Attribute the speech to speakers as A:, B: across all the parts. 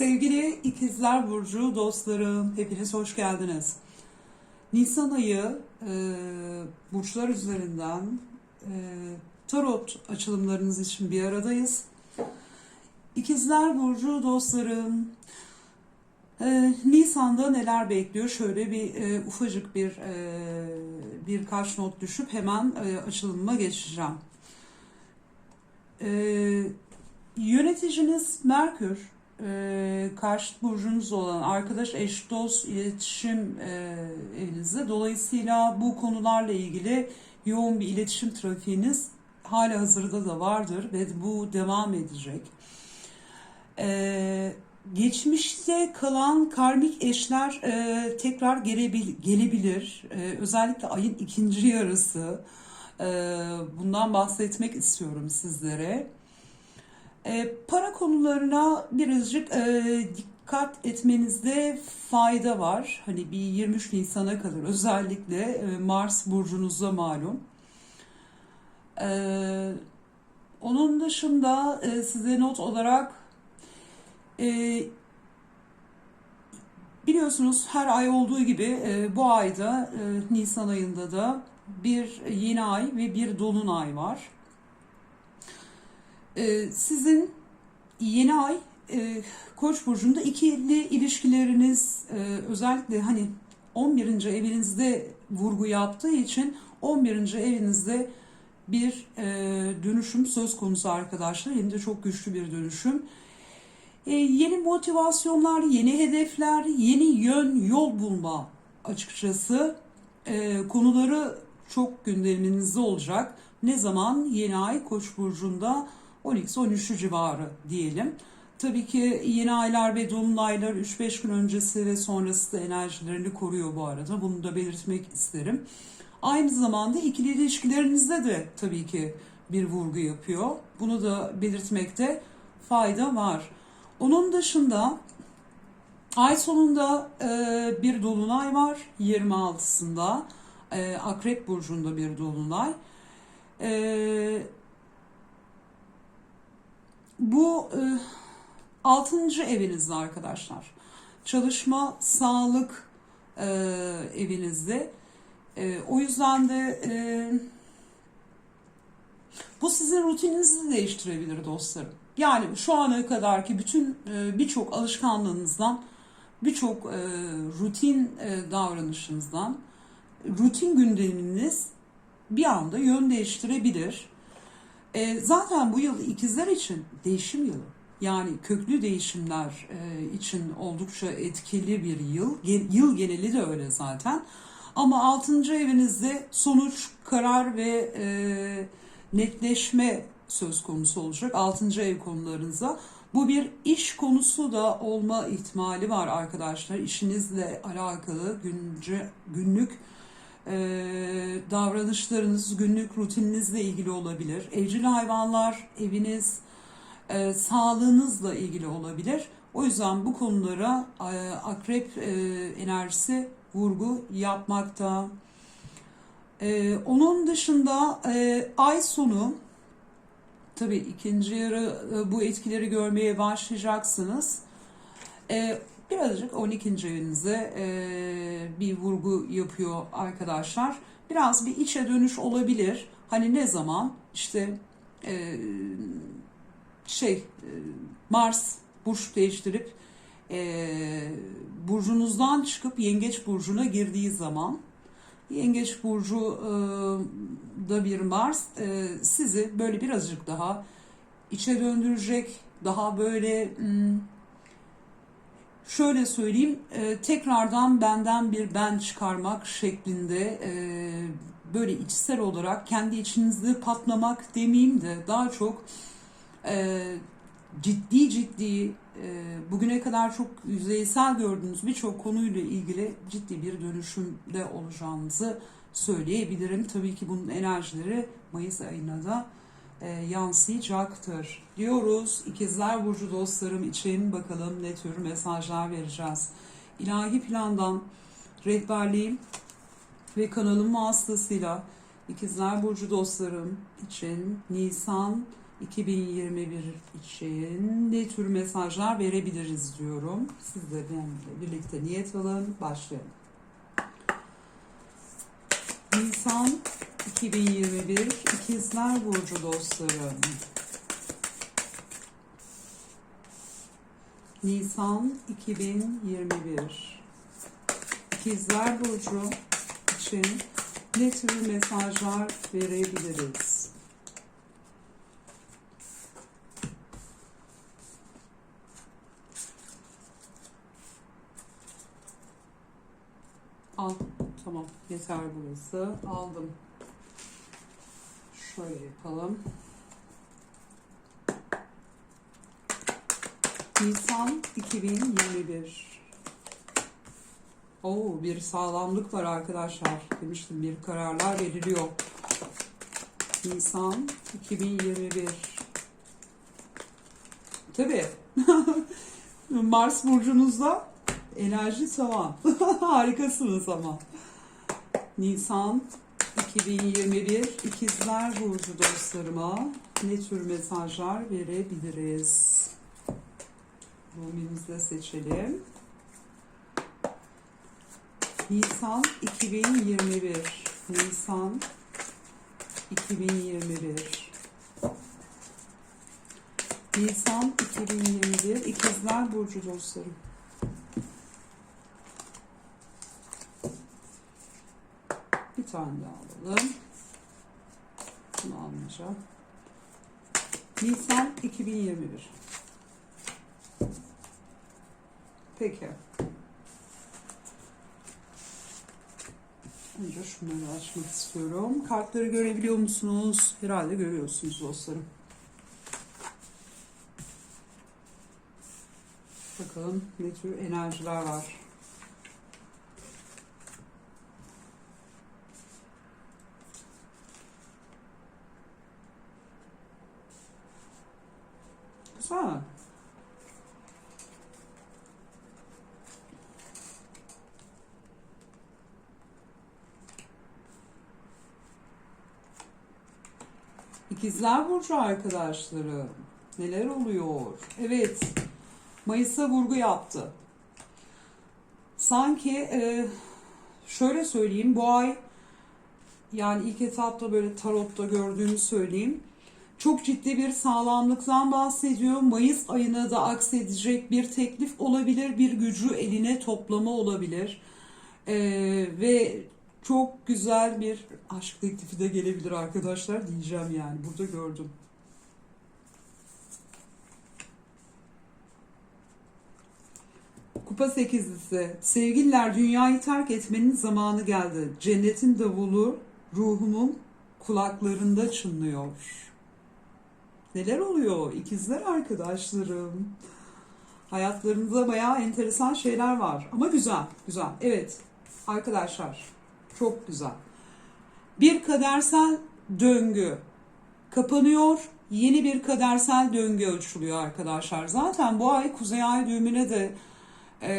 A: Sevgili İkizler Burcu dostlarım, hepiniz hoş geldiniz. Nisan ayı e, burçlar üzerinden e, tarot açılımlarınız için bir aradayız. İkizler Burcu dostlarım, e, Nisan'da neler bekliyor? Şöyle bir e, ufacık bir e, birkaç not düşüp hemen e, açılımıma geçeceğim. E, yöneticiniz Merkür, e, karşıt burcunuz olan arkadaş, eş, dost, iletişim e, evinizde. Dolayısıyla bu konularla ilgili yoğun bir iletişim trafiğiniz hala hazırda da vardır ve bu devam edecek. E, geçmişte kalan karmik eşler e, tekrar gelebil, gelebilir. E, özellikle ayın ikinci yarısı. E, bundan bahsetmek istiyorum sizlere. E, para konularına birazcık e, dikkat etmenizde fayda var. Hani bir 23 Nisan'a kadar özellikle e, Mars burcunuzda malum. E, onun dışında e, size not olarak e, biliyorsunuz her ay olduğu gibi e, bu ayda e, Nisan ayında da bir yeni ay ve bir dolunay var. Ee, sizin yeni ay e, Koç burcunda ikili ilişkileriniz e, özellikle hani 11. evinizde vurgu yaptığı için 11. evinizde bir e, dönüşüm söz konusu arkadaşlar. Hem de çok güçlü bir dönüşüm. E, yeni motivasyonlar, yeni hedefler, yeni yön, yol bulma açıkçası e, konuları çok gündeminizde olacak. Ne zaman? Yeni ay Koç burcunda 12-13 civarı diyelim. Tabii ki yeni aylar ve dolunaylar 3-5 gün öncesi ve sonrası da enerjilerini koruyor bu arada. Bunu da belirtmek isterim. Aynı zamanda ikili ilişkilerinizde de tabii ki bir vurgu yapıyor. Bunu da belirtmekte fayda var. Onun dışında ay sonunda e, bir dolunay var 26'sında. E, Akrep burcunda bir dolunay. E, bu e, 6. evinizde arkadaşlar. Çalışma, sağlık e, evinizde. E, o yüzden de e, bu sizin rutininizi değiştirebilir dostlarım. Yani şu ana kadarki bütün e, birçok alışkanlığınızdan, birçok e, rutin e, davranışınızdan, rutin gündeminiz bir anda yön değiştirebilir. E, zaten bu yıl ikizler için değişim yılı. Yani köklü değişimler e, için oldukça etkili bir yıl. Yıl geneli de öyle zaten. Ama 6. evinizde sonuç, karar ve e, netleşme söz konusu olacak 6. ev konularınıza. Bu bir iş konusu da olma ihtimali var arkadaşlar. İşinizle alakalı günce, günlük e, davranışlarınız, günlük rutininizle ilgili olabilir. Evcil hayvanlar, eviniz, e, sağlığınızla ilgili olabilir. O yüzden bu konulara e, akrep e, enerjisi vurgu yapmakta. E, onun dışında e, ay sonu tabii ikinci yarı e, bu etkileri görmeye başlayacaksınız. E, birazcık 12. evinize e, bir vurgu yapıyor arkadaşlar. Biraz bir içe dönüş olabilir. Hani ne zaman işte e, şey e, Mars burç değiştirip e, burcunuzdan çıkıp Yengeç burcuna girdiği zaman Yengeç burcu e, da bir Mars e, sizi böyle birazcık daha içe döndürecek, daha böyle hmm, şöyle söyleyeyim e, tekrardan benden bir ben çıkarmak şeklinde e, böyle içsel olarak kendi içinizde patlamak demeyeyim de daha çok e, ciddi ciddi e, bugüne kadar çok yüzeysel gördüğünüz birçok konuyla ilgili ciddi bir dönüşümde olacağınızı söyleyebilirim. Tabii ki bunun enerjileri Mayıs ayına da yansıyacaktır diyoruz. İkizler Burcu dostlarım için bakalım ne tür mesajlar vereceğiz. İlahi plandan rehberliğim ve kanalım vasıtasıyla İkizler Burcu dostlarım için Nisan 2021 için ne tür mesajlar verebiliriz diyorum. Siz de benimle birlikte niyet alın. Başlayalım. Nisan 2021 İkizler Burcu dostlarım. Nisan 2021 İkizler Burcu için ne tür mesajlar verebiliriz? Al. Tamam. Yeter burası. Aldım. Şöyle yapalım. Nisan 2021. Oo, bir sağlamlık var arkadaşlar. Demiştim bir kararlar veriliyor. Nisan 2021. Tabii. Mars burcunuzda enerji tamam. Harikasınız ama. Nisan 2021 İkizler Burcu dostlarıma ne tür mesajlar verebiliriz? Rumimizi de seçelim. Nisan 2021 Nisan 2021 Nisan 2021 İkizler Burcu dostlarım. Tane daha alalım. Bunu almayacağım. Nisan 2021 Peki. Önce şunları açmak istiyorum. Kartları görebiliyor musunuz? Herhalde görüyorsunuz dostlarım. Bakalım ne tür enerjiler var. Güzel. İkizler Burcu arkadaşları. Neler oluyor? Evet. Mayıs'a vurgu yaptı. Sanki e, şöyle söyleyeyim bu ay yani ilk etapta böyle tarotta gördüğümü söyleyeyim. Çok ciddi bir sağlamlıktan bahsediyor. Mayıs ayına da aksedecek bir teklif olabilir, bir gücü eline toplama olabilir. Ee, ve çok güzel bir aşk teklifi de gelebilir arkadaşlar diyeceğim yani. Burada gördüm. Kupa sekizlisi. Sevgililer dünyayı terk etmenin zamanı geldi. Cennetin davulu ruhumun kulaklarında çınlıyor. Neler oluyor ikizler arkadaşlarım? Hayatlarınızda bayağı enteresan şeyler var. Ama güzel, güzel. Evet arkadaşlar çok güzel. Bir kadersel döngü kapanıyor. Yeni bir kadersel döngü ölçülüyor arkadaşlar. Zaten bu ay Kuzey Ay düğümüne de e,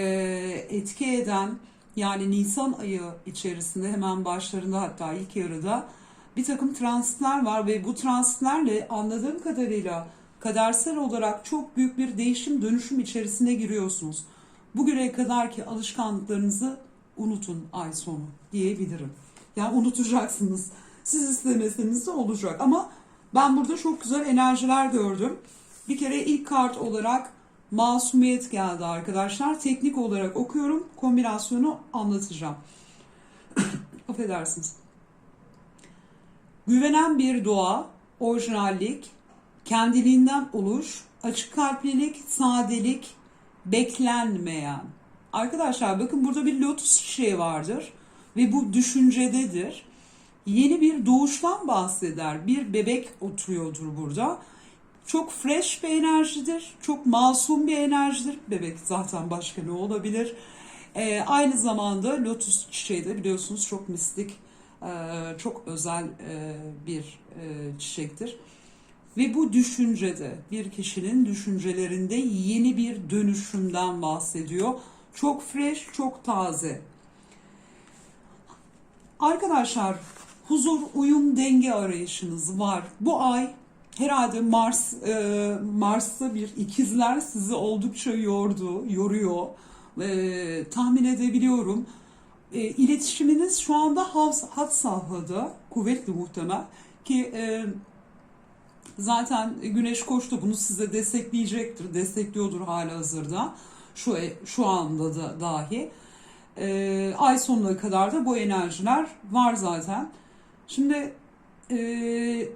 A: etki eden yani Nisan ayı içerisinde hemen başlarında hatta ilk yarıda bir takım transitler var ve bu transitlerle anladığım kadarıyla kadersel olarak çok büyük bir değişim dönüşüm içerisine giriyorsunuz. Bugüne kadarki alışkanlıklarınızı unutun ay sonu diyebilirim. Yani unutacaksınız. Siz istemeseniz de olacak ama ben burada çok güzel enerjiler gördüm. Bir kere ilk kart olarak masumiyet geldi arkadaşlar. Teknik olarak okuyorum. Kombinasyonu anlatacağım. Affedersiniz. Güvenen bir doğa, orijinallik, kendiliğinden oluş, açık kalplilik, sadelik, beklenmeyen. Arkadaşlar bakın burada bir lotus çiçeği vardır ve bu düşüncededir. Yeni bir doğuştan bahseder. Bir bebek oturuyordur burada. Çok fresh bir enerjidir. Çok masum bir enerjidir. Bebek zaten başka ne olabilir? Ee, aynı zamanda lotus çiçeği de biliyorsunuz çok mistik, e, çok özel e, bir e, çiçektir. Ve bu düşüncede bir kişinin düşüncelerinde yeni bir dönüşümden bahsediyor. Çok fresh, çok taze. Arkadaşlar huzur, uyum, denge arayışınız var. Bu ay herhalde Mars e, Mars'ta bir ikizler sizi oldukça yordu, yoruyor. E, tahmin edebiliyorum. E, iletişiminiz şu anda has- had safhada, kuvvetli muhtemel ki e, zaten Güneş Koç da bunu size destekleyecektir, destekliyordur hala hazırda şu şu anda da dahi. E, ay sonuna kadar da bu enerjiler var zaten. Şimdi e,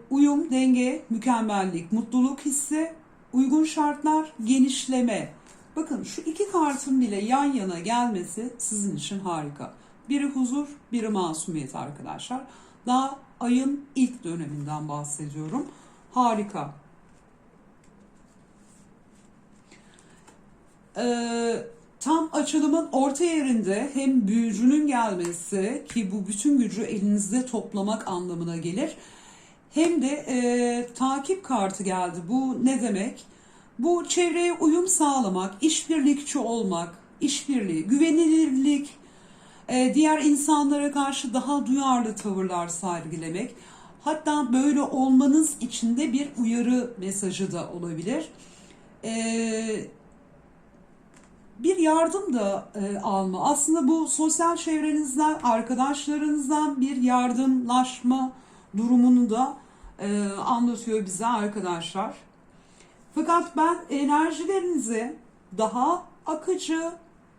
A: uyum, denge, mükemmellik, mutluluk hissi, uygun şartlar, genişleme. Bakın şu iki kartın bile yan yana gelmesi sizin için harika. Biri huzur, biri masumiyet arkadaşlar. Daha ayın ilk döneminden bahsediyorum. Harika. Ee, tam açılımın orta yerinde hem büyücünün gelmesi ki bu bütün gücü elinizde toplamak anlamına gelir. Hem de e, takip kartı geldi. Bu ne demek? Bu çevreye uyum sağlamak, işbirlikçi olmak, işbirliği, güvenilirlik, e, diğer insanlara karşı daha duyarlı tavırlar sergilemek. Hatta böyle olmanız için de bir uyarı mesajı da olabilir. Eee bir yardım da e, alma. Aslında bu sosyal çevrenizden, arkadaşlarınızdan bir yardımlaşma durumunu da e, anlatıyor bize arkadaşlar. Fakat ben enerjilerinizi daha akıcı,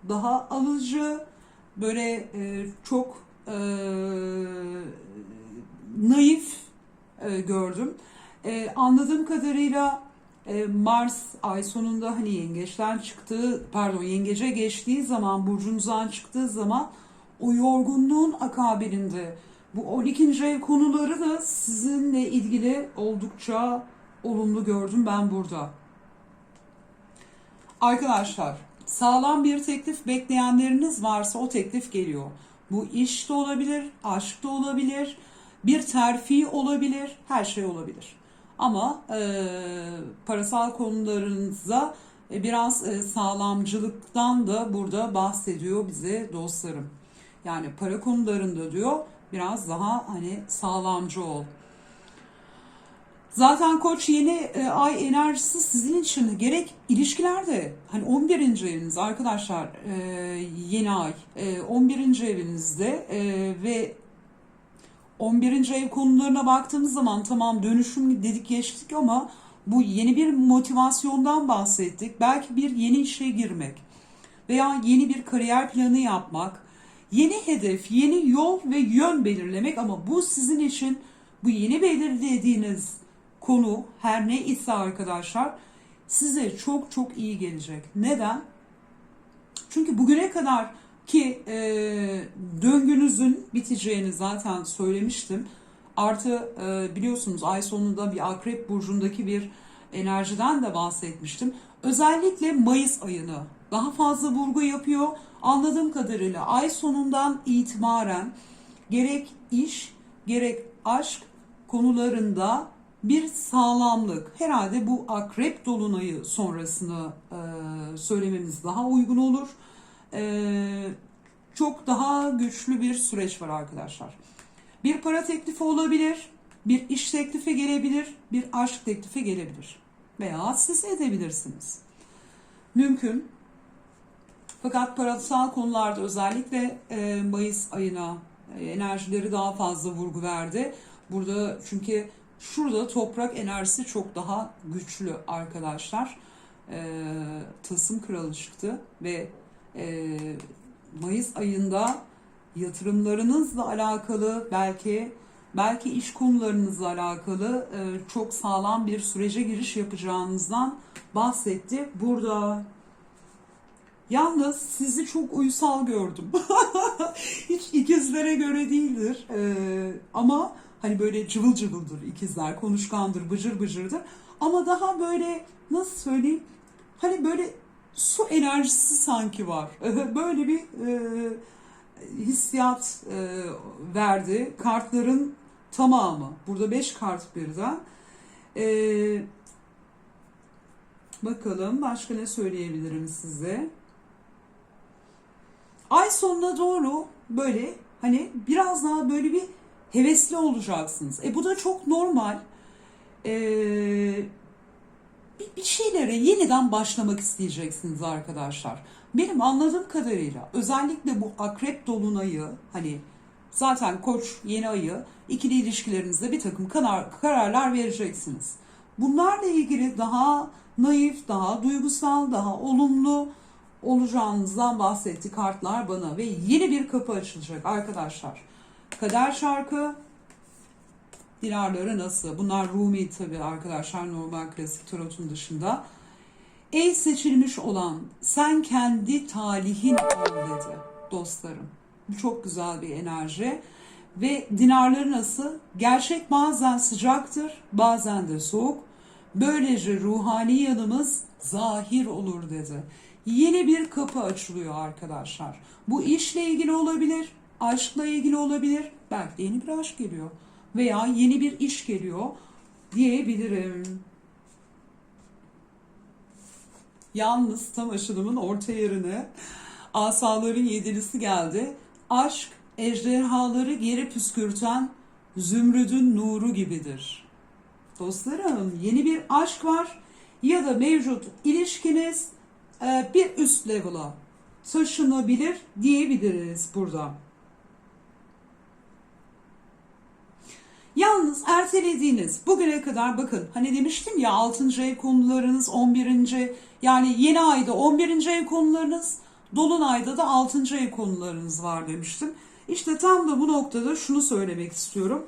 A: daha alıcı, böyle e, çok e, naif e, gördüm. E, anladığım kadarıyla e, Mars ay sonunda hani yengeçten çıktığı pardon yengece geçtiği zaman burcunuzdan çıktığı zaman o yorgunluğun akabininde bu 12. ev konuları da sizinle ilgili oldukça olumlu gördüm ben burada. Arkadaşlar sağlam bir teklif bekleyenleriniz varsa o teklif geliyor. Bu iş de olabilir, aşk da olabilir, bir terfi olabilir, her şey olabilir. Ama e, parasal konularınıza e, biraz e, sağlamcılıktan da burada bahsediyor bize dostlarım. Yani para konularında diyor biraz daha hani sağlamcı ol. Zaten koç yeni e, ay enerjisi sizin için gerek ilişkilerde hani 11. eviniz arkadaşlar e, yeni ay e, 11. evinizde e, ve 11. ev konularına baktığımız zaman tamam dönüşüm dedik geçtik ama bu yeni bir motivasyondan bahsettik. Belki bir yeni işe girmek veya yeni bir kariyer planı yapmak, yeni hedef, yeni yol ve yön belirlemek ama bu sizin için bu yeni belirlediğiniz konu her ne ise arkadaşlar size çok çok iyi gelecek. Neden? Çünkü bugüne kadar ki e, döngünüzün biteceğini zaten söylemiştim. Artı e, biliyorsunuz ay sonunda bir akrep burcundaki bir enerjiden de bahsetmiştim. Özellikle Mayıs ayını daha fazla vurgu yapıyor. Anladığım kadarıyla ay sonundan itibaren gerek iş gerek aşk konularında bir sağlamlık. Herhalde bu akrep dolunayı sonrasını e, söylememiz daha uygun olur. E, çok daha güçlü bir süreç var arkadaşlar. Bir para teklifi olabilir, bir iş teklifi gelebilir, bir aşk teklifi gelebilir. Veya siz edebilirsiniz. Mümkün. Fakat parasal konularda özellikle e, Mayıs ayına e, enerjileri daha fazla vurgu verdi. Burada çünkü şurada toprak enerjisi çok daha güçlü arkadaşlar. E, Tasım kralı çıktı ve e, Mayıs ayında yatırımlarınızla alakalı belki belki iş konularınızla alakalı e, çok sağlam bir sürece giriş yapacağınızdan bahsetti. Burada Yalnız sizi çok uysal gördüm. Hiç ikizlere göre değildir. Ee, ama hani böyle cıvıl cıvıldır ikizler, konuşkandır, bıcır bıcırdır. Ama daha böyle nasıl söyleyeyim? Hani böyle su enerjisi sanki var. böyle bir e, hissiyat e, verdi. Kartların tamamı. Burada 5 kart birden. E, bakalım başka ne söyleyebilirim size. Ay sonuna doğru böyle hani biraz daha böyle bir hevesli olacaksınız. E bu da çok normal. e, bir şeylere yeniden başlamak isteyeceksiniz arkadaşlar. Benim anladığım kadarıyla özellikle bu akrep dolunayı hani zaten koç yeni ayı ikili ilişkilerinizde bir takım karar, kararlar vereceksiniz. Bunlarla ilgili daha naif, daha duygusal, daha olumlu olacağınızdan bahsetti kartlar bana ve yeni bir kapı açılacak arkadaşlar. Kader şarkı dinarları nasıl? Bunlar Rumi tabii arkadaşlar normal klasik tarotun dışında. Ey seçilmiş olan sen kendi talihin dedi dostlarım. Bu çok güzel bir enerji. Ve dinarları nasıl? Gerçek bazen sıcaktır, bazen de soğuk. Böylece ruhani yanımız zahir olur dedi. Yeni bir kapı açılıyor arkadaşlar. Bu işle ilgili olabilir, aşkla ilgili olabilir. Belki yeni bir aşk geliyor veya yeni bir iş geliyor diyebilirim. Yalnız tam aşılımın orta yerine asaların yedilisi geldi. Aşk ejderhaları geri püskürten zümrüdün nuru gibidir. Dostlarım yeni bir aşk var ya da mevcut ilişkiniz e, bir üst level'a taşınabilir diyebiliriz burada. Yalnız ertelediğiniz bugüne kadar bakın hani demiştim ya 6. ev konularınız 11. yani yeni ayda 11. ev konularınız dolunayda da 6. ev konularınız var demiştim. İşte tam da bu noktada şunu söylemek istiyorum.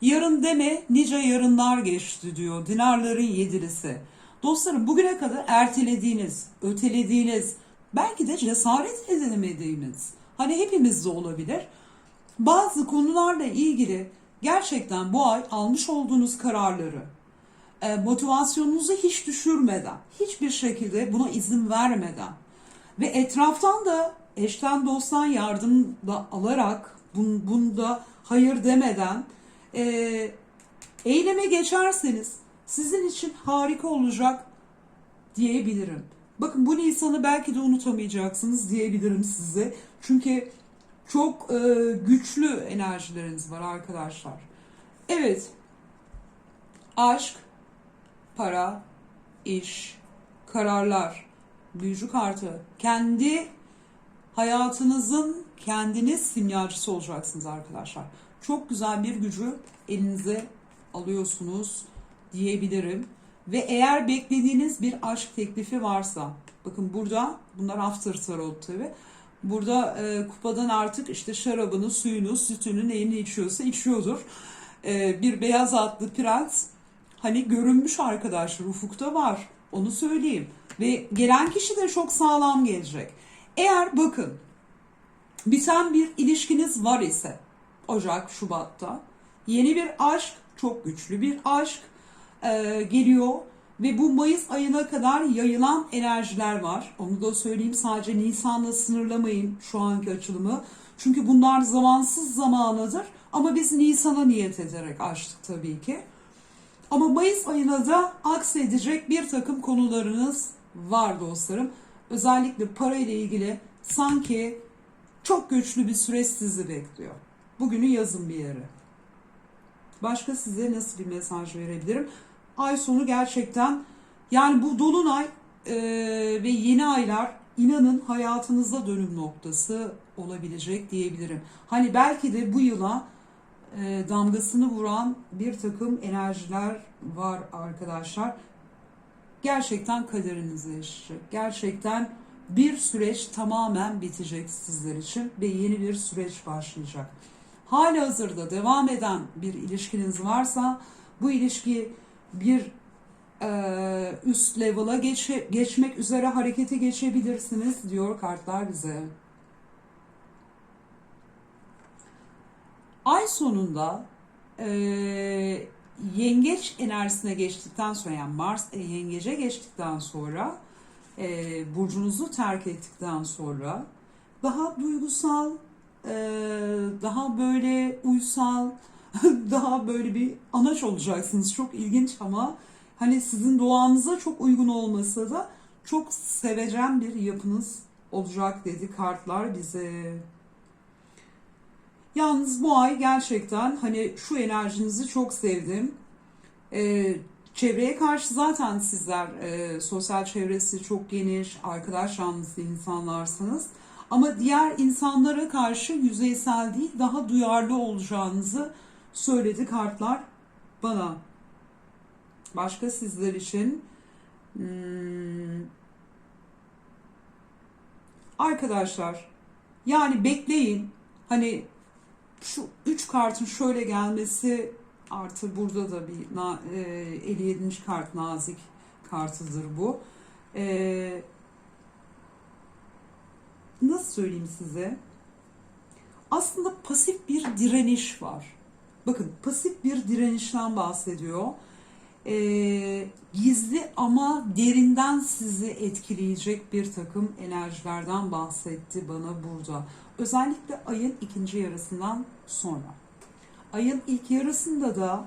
A: Yarın deme nice yarınlar geçti diyor dinarların yedilisi. Dostlarım bugüne kadar ertelediğiniz, ötelediğiniz, belki de cesaret edemediğiniz, hani hepimizde olabilir. Bazı konularla ilgili gerçekten bu ay almış olduğunuz kararları e, motivasyonunuzu hiç düşürmeden, hiçbir şekilde buna izin vermeden ve etraftan da eşten dosttan yardım da alarak bun, bunda hayır demeden e, eyleme geçerseniz sizin için harika olacak diyebilirim. Bakın bu Nisan'ı belki de unutamayacaksınız diyebilirim size. Çünkü çok e, güçlü enerjileriniz var arkadaşlar. Evet. Aşk, para, iş, kararlar, büyücü kartı. Kendi hayatınızın kendiniz simyacısı olacaksınız arkadaşlar. Çok güzel bir gücü elinize alıyorsunuz diyebilirim. Ve eğer beklediğiniz bir aşk teklifi varsa, bakın burada bunlar after tarot tabi. Burada e, kupadan artık işte şarabını, suyunu, sütünü, neyini içiyorsa içiyordur. E, bir beyaz atlı prens hani görünmüş arkadaşlar ufukta var. Onu söyleyeyim. Ve gelen kişi de çok sağlam gelecek. Eğer bakın biten bir ilişkiniz var ise Ocak, Şubat'ta yeni bir aşk, çok güçlü bir aşk e, geliyor ve bu Mayıs ayına kadar yayılan enerjiler var. Onu da söyleyeyim sadece Nisan'la sınırlamayın şu anki açılımı. Çünkü bunlar zamansız zamanıdır ama biz Nisan'a niyet ederek açtık tabii ki. Ama Mayıs ayına da aksedecek bir takım konularınız var dostlarım. Özellikle para ile ilgili sanki çok güçlü bir süreç sizi bekliyor. Bugünü yazın bir yere. Başka size nasıl bir mesaj verebilirim? Ay sonu gerçekten yani bu dolunay e, ve yeni aylar inanın hayatınızda dönüm noktası olabilecek diyebilirim. Hani belki de bu yıla e, damgasını vuran bir takım enerjiler var arkadaşlar. Gerçekten kaderinize yaşayacak. Gerçekten bir süreç tamamen bitecek sizler için ve yeni bir süreç başlayacak. Hali hazırda devam eden bir ilişkiniz varsa bu ilişki bir e, üst level'a geçe, geçmek üzere harekete geçebilirsiniz diyor kartlar bize. Ay sonunda e, yengeç enerjisine geçtikten sonra yani Mars e, yengece geçtikten sonra e, burcunuzu terk ettikten sonra daha duygusal, e, daha böyle uysal, daha böyle bir anaç olacaksınız. Çok ilginç ama hani sizin doğanıza çok uygun olmasa da çok sevecen bir yapınız olacak dedi kartlar bize. Yalnız bu ay gerçekten hani şu enerjinizi çok sevdim. Ee, Çevreye karşı zaten sizler e, sosyal çevresi çok geniş, arkadaş canlısı insanlarsınız. Ama diğer insanlara karşı yüzeysel değil, daha duyarlı olacağınızı söyledi kartlar bana. Başka sizler için hmm, arkadaşlar yani bekleyin. Hani şu üç kartın şöyle gelmesi artı burada da bir na, e, 57. kart nazik kartıdır bu. E, nasıl söyleyeyim size? Aslında pasif bir direniş var. Bakın pasif bir direnişten bahsediyor. E, gizli ama derinden sizi etkileyecek bir takım enerjilerden bahsetti bana burada. Özellikle ayın ikinci yarısından sonra. Ayın ilk yarısında da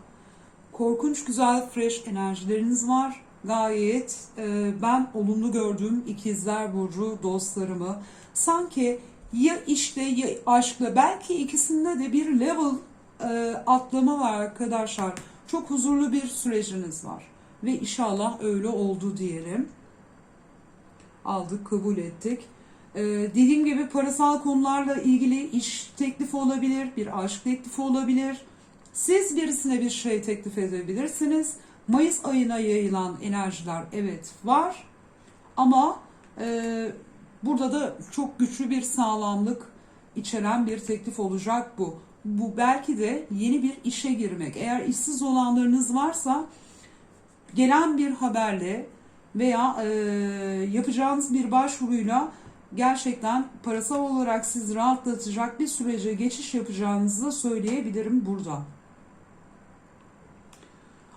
A: korkunç güzel fresh enerjileriniz var. Gayet e, ben olumlu gördüğüm ikizler burcu dostlarımı sanki ya işte ya aşkla belki ikisinde de bir level e, atlama var arkadaşlar. Çok huzurlu bir süreciniz var. Ve inşallah öyle oldu diyelim. Aldık, kabul ettik. Ee, dediğim gibi parasal konularla ilgili iş teklifi olabilir, bir aşk teklifi olabilir. Siz birisine bir şey teklif edebilirsiniz. Mayıs ayına yayılan enerjiler evet var. Ama e, burada da çok güçlü bir sağlamlık içeren bir teklif olacak bu. Bu belki de yeni bir işe girmek. Eğer işsiz olanlarınız varsa gelen bir haberle veya e, yapacağınız bir başvuruyla gerçekten parasal olarak sizi rahatlatacak bir sürece geçiş yapacağınızı da söyleyebilirim burada.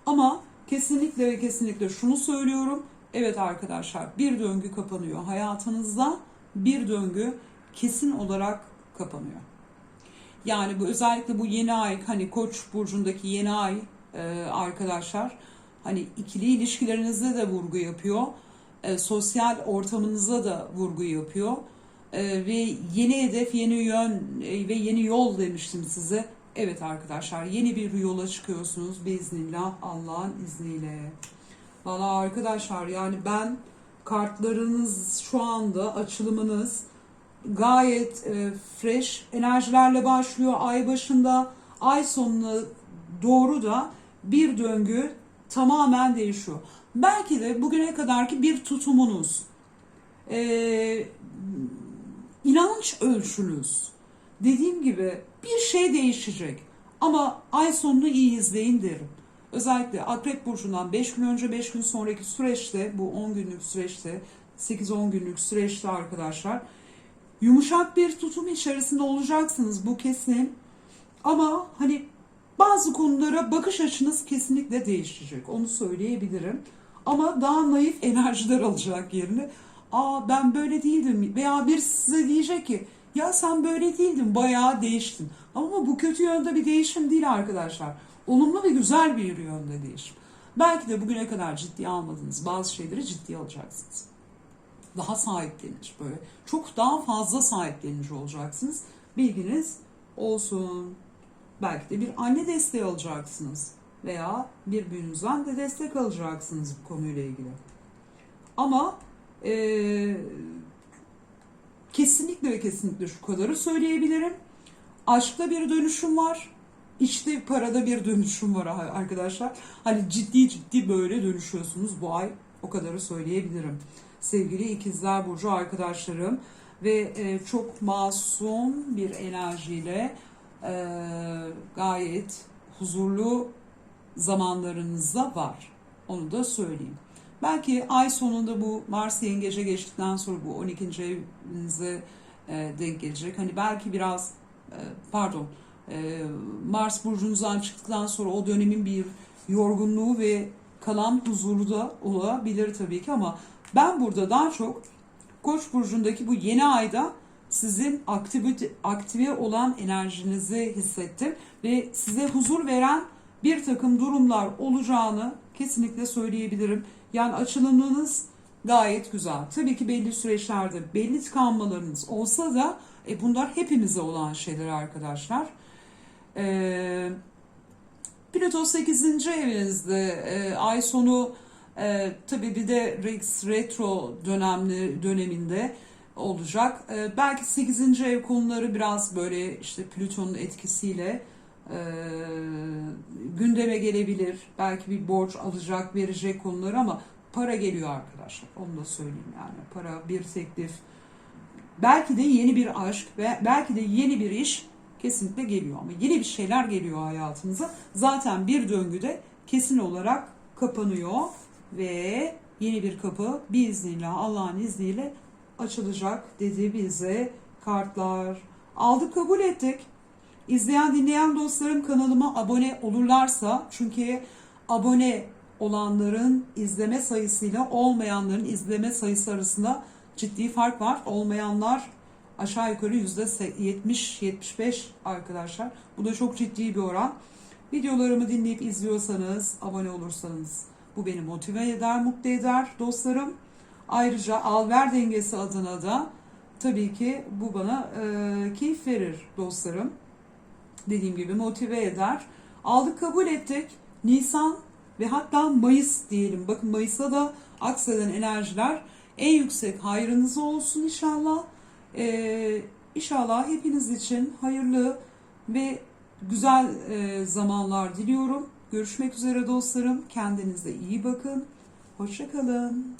A: Ama kesinlikle ve kesinlikle şunu söylüyorum. Evet arkadaşlar bir döngü kapanıyor hayatınızda. Bir döngü kesin olarak kapanıyor. Yani bu özellikle bu yeni ay hani Koç burcundaki yeni ay e, arkadaşlar hani ikili ilişkilerinizde de vurgu yapıyor. E, sosyal ortamınıza da vurgu yapıyor. E, ve yeni hedef, yeni yön e, ve yeni yol demiştim size. Evet arkadaşlar yeni bir yola çıkıyorsunuz biiznillah Allah'ın izniyle. Valla arkadaşlar yani ben kartlarınız şu anda açılımınız gayet e, fresh enerjilerle başlıyor ay başında ay sonuna doğru da bir döngü tamamen değişiyor. Belki de bugüne kadarki bir tutumunuz, e, inanç ölçünüz, dediğim gibi bir şey değişecek. Ama ay sonunu iyi izleyin derim. Özellikle Akrep Burcu'ndan 5 gün önce 5 gün sonraki süreçte bu 10 günlük süreçte 8-10 günlük süreçte arkadaşlar yumuşak bir tutum içerisinde olacaksınız bu kesin. Ama hani bazı konulara bakış açınız kesinlikle değişecek. Onu söyleyebilirim. Ama daha naif enerjiler alacak yerine. Aa ben böyle değildim veya bir size diyecek ki ya sen böyle değildin bayağı değiştin. Ama bu kötü yönde bir değişim değil arkadaşlar. Olumlu ve güzel bir yönde değişim. Belki de bugüne kadar ciddiye almadığınız bazı şeyleri ciddiye alacaksınız. Daha sahiplenici böyle. Çok daha fazla sahiplenici olacaksınız. Bilginiz olsun. Belki de bir anne desteği alacaksınız. Veya bir büyünüzden de destek alacaksınız bu konuyla ilgili. Ama ee, kesinlikle ve kesinlikle şu kadarı söyleyebilirim. Aşkta bir dönüşüm var. İşte parada bir dönüşüm var arkadaşlar. Hani ciddi ciddi böyle dönüşüyorsunuz bu ay. O kadarı söyleyebilirim. Sevgili ikizler burcu arkadaşlarım ve e, çok masum bir enerjiyle e, gayet huzurlu zamanlarınızda var. Onu da söyleyeyim. Belki ay sonunda bu Mars yengece geçtikten sonra bu 12. evinize e, denk gelecek. Hani belki biraz e, pardon e, Mars burcunuzdan çıktıktan sonra o dönemin bir yorgunluğu ve kalan huzuru da olabilir tabii ki ama ben burada daha çok Koç burcundaki bu yeni ayda sizin aktive, aktive olan enerjinizi hissettim ve size huzur veren bir takım durumlar olacağını kesinlikle söyleyebilirim. Yani açılımınız gayet güzel. Tabii ki belli süreçlerde belli tıkanmalarınız olsa da e, bunlar hepimize olan şeyler arkadaşlar. Ee, Plüto 8. evinizde e, ay sonu e, tabii bir de Rex retro dönemli döneminde olacak. E, belki 8. ev konuları biraz böyle işte Plüton'un etkisiyle e, gündeme gelebilir. Belki bir borç alacak, verecek konular ama para geliyor arkadaşlar. Onu da söyleyeyim yani. Para, bir teklif, belki de yeni bir aşk ve belki de yeni bir iş kesinlikle geliyor ama yeni bir şeyler geliyor hayatınıza. Zaten bir döngüde kesin olarak kapanıyor ve yeni bir kapı biiznillah Allah'ın izniyle açılacak dedi bize kartlar. Aldık kabul ettik. İzleyen dinleyen dostlarım kanalıma abone olurlarsa çünkü abone olanların izleme sayısıyla olmayanların izleme sayısı arasında ciddi fark var. Olmayanlar aşağı yukarı %70-75 arkadaşlar. Bu da çok ciddi bir oran. Videolarımı dinleyip izliyorsanız, abone olursanız bu beni motive eder, mutlu eder dostlarım. Ayrıca al-ver dengesi adına da tabii ki bu bana e, keyif verir dostlarım. Dediğim gibi motive eder. Aldık kabul ettik. Nisan ve hatta Mayıs diyelim. Bakın Mayıs'a da akseden enerjiler en yüksek hayrınız olsun inşallah. Ee, inşallah hepiniz için hayırlı ve güzel e, zamanlar diliyorum. Görüşmek üzere dostlarım. Kendinize iyi bakın. Hoşçakalın.